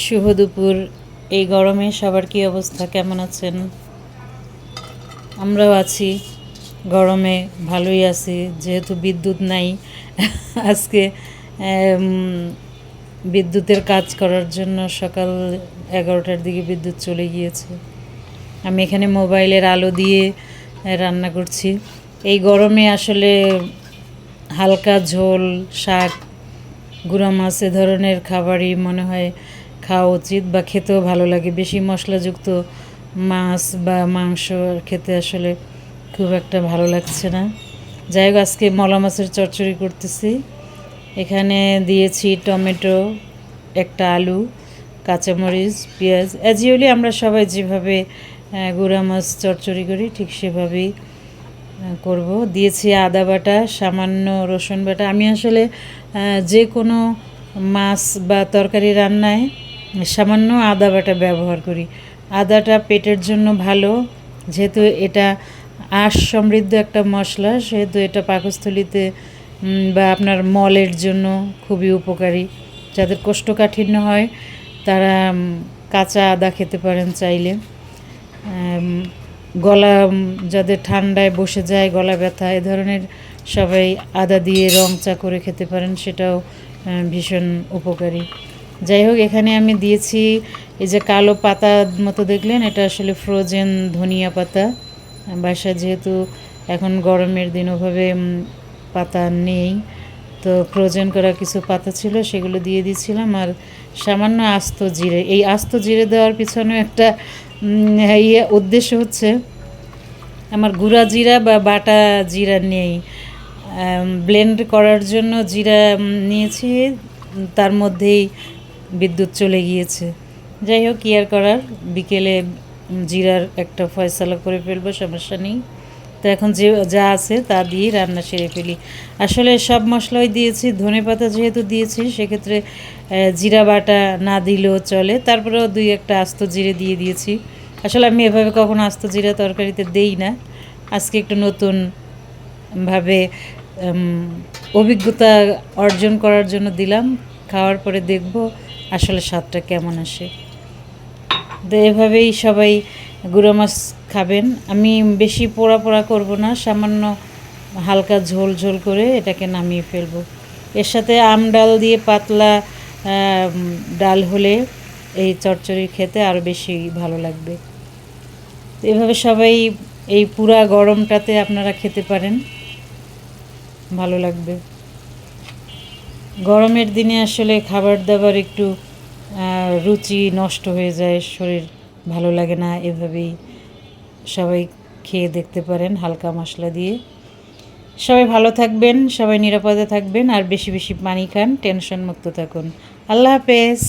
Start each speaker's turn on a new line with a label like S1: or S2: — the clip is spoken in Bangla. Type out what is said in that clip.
S1: শুভ দুপুর। এই গরমে সবার কি অবস্থা? কেমন আছেন? আমরাও আছি। গরমে ভালোই আছি, যেহেতু বিদ্যুৎ নাই। আজকে বিদ্যুতের কাজ করার জন্য সকাল এগারোটার দিকে বিদ্যুৎ চলে গিয়েছে। আমি এখানে মোবাইলের আলো দিয়ে রান্না করছি। এই গরমে আসলে হালকা ঝোল, শাক, গুঁড়া মাছ এ ধরনের খাবারই মনে হয় খাওয়া উচিত বা খেতেও ভালো লাগে। বেশি মশলাযুক্ত মাছ বা মাংস খেতে আসলে খুব একটা ভালো লাগছে না। যাই হোক, আজকে মলা মাছের চচ্চড়ি করতেছি। এখানে দিয়েছি টমেটো, একটা আলু, কাঁচামরিচ, পেঁয়াজ। অ্যাজিওলি আমরা সবাই যেভাবে গুঁড়া মাছ চচ্চড়ি করি, ঠিক সেভাবেই করব। দিয়েছি আদা বাটা, সামান্য রসুন বাটা। আমি আসলে যে কোনো মাছ বা তরকারি রান্নায় সামান্য আদা বাটা ব্যবহার করি। আদাটা পেটের জন্য ভালো, যেহেতু এটা আঁশ সমৃদ্ধ একটা মশলা, সেহেতু এটা পাকস্থলিতে বা আপনার মলের জন্য খুবই উপকারী। যাদের কোষ্ঠকাঠিন্য হয়, তারা কাঁচা আদা খেতে পারেন চাইলে। গলা যাদের ঠান্ডায় বসে যায়, গলা ব্যথা, এ ধরনের সবাই আদা দিয়ে রং চা করে খেতে পারেন, সেটাও ভীষণ উপকারী। যাই হোক এখানে আমি দিয়েছি এই যে কালো পাতা মতো দেখলেন, এটা আসলে ফ্রোজেন ধনিয়া পাতা। বাসা যেহেতু এখন গরমের দিন, ওভাবে পাতা নেই। তো ফ্রোজেন করা কিছু পাতা ছিল, সেগুলো দিয়ে দিয়েছিলাম। আর সামান্য আস্ত জিরে, এই আস্ত জিরে দেওয়ার পিছনে একটা ইয়ে উদ্দেশ্য হচ্ছে, আমার গুঁড়া জিরা বা বাটা জিরা নেই। ব্লেন্ড করার জন্য জিরা নিয়েছি। তার মধ্যেই বিদ্যুৎ চলে গিয়েছে। যাই হোক আর করার বিকেলে জিরার একটা ফয়সালা করে ফেলব, সমস্যা নেই। তো এখন যে, যা আছে তা দিয়ে রান্না সেরে ফেলি। আসলে সব মশলাই দিয়েছি, ধনে পাতা যেহেতু দিয়েছি, সেক্ষেত্রে জিরা বাটা না দিলেও চলে। তারপরেও দুই একটা আস্ত জিরে দিয়ে দিয়েছি। আসলে আমি এভাবে কখনো আস্ত জিরা তরকারিতে দেই না। আজকে একটু নতুন ভাবে অভিজ্ঞতা অর্জন করার জন্য দিলাম। খাওয়ার পরে দেখব আসলে স্বাদটা কেমন আসে? তো এভাবেই সবাই গুঁড়ো মাছ খাবেন। আমি বেশি পোড়া পোড়া করব না, সামান্য হালকা ঝোল ঝোল করে এটাকে নামিয়ে ফেলব। এর সাথে আম ডাল দিয়ে পাতলা ডাল হলে এই চচ্চড়ি খেতে আরও বেশি ভালো লাগবে। এভাবে সবাই এই পুরা গরমটাতে আপনারা খেতে পারেন। ভালো লাগবে। গরমের দিনে আসলে খাবার দাবার একটু রুচি নষ্ট হয়ে যায়, শরীর ভালো লাগে না, এভাবেই সবাই খেয়ে দেখতে পারেন হালকা মশলা দিয়ে। সবাই ভালো থাকবেন, সবাই নিরাপদে থাকবেন, আর বেশি বেশি পানি খান টেনশন মুক্ত থাকুন। আল্লাহ হাফেজ।